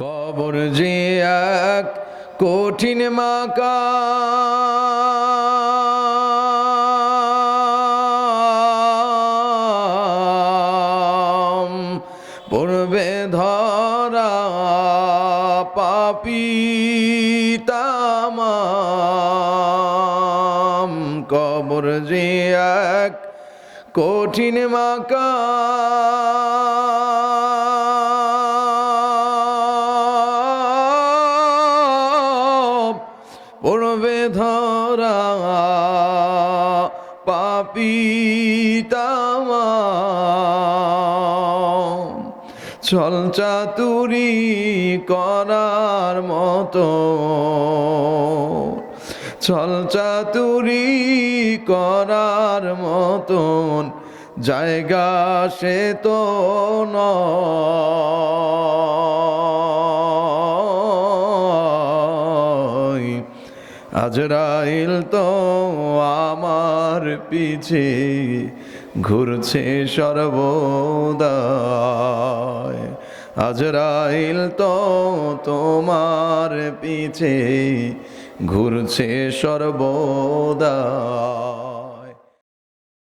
কবর যে এক কঠিন মাকা পূর্বে ধরা পাপি তামাম। কবর যে এক কঠিন মাকা পড়বে ধরা পাপি তামাম ছল চাতুরি করার মতো। ছল চাতুরি করার মতন। জায়গা সে তো নয়। আজরাইল তো আমার পিছে ঘুরছে সর্বদা আজরাইল তো তোমার পিছে ঘুরছে সর্বদা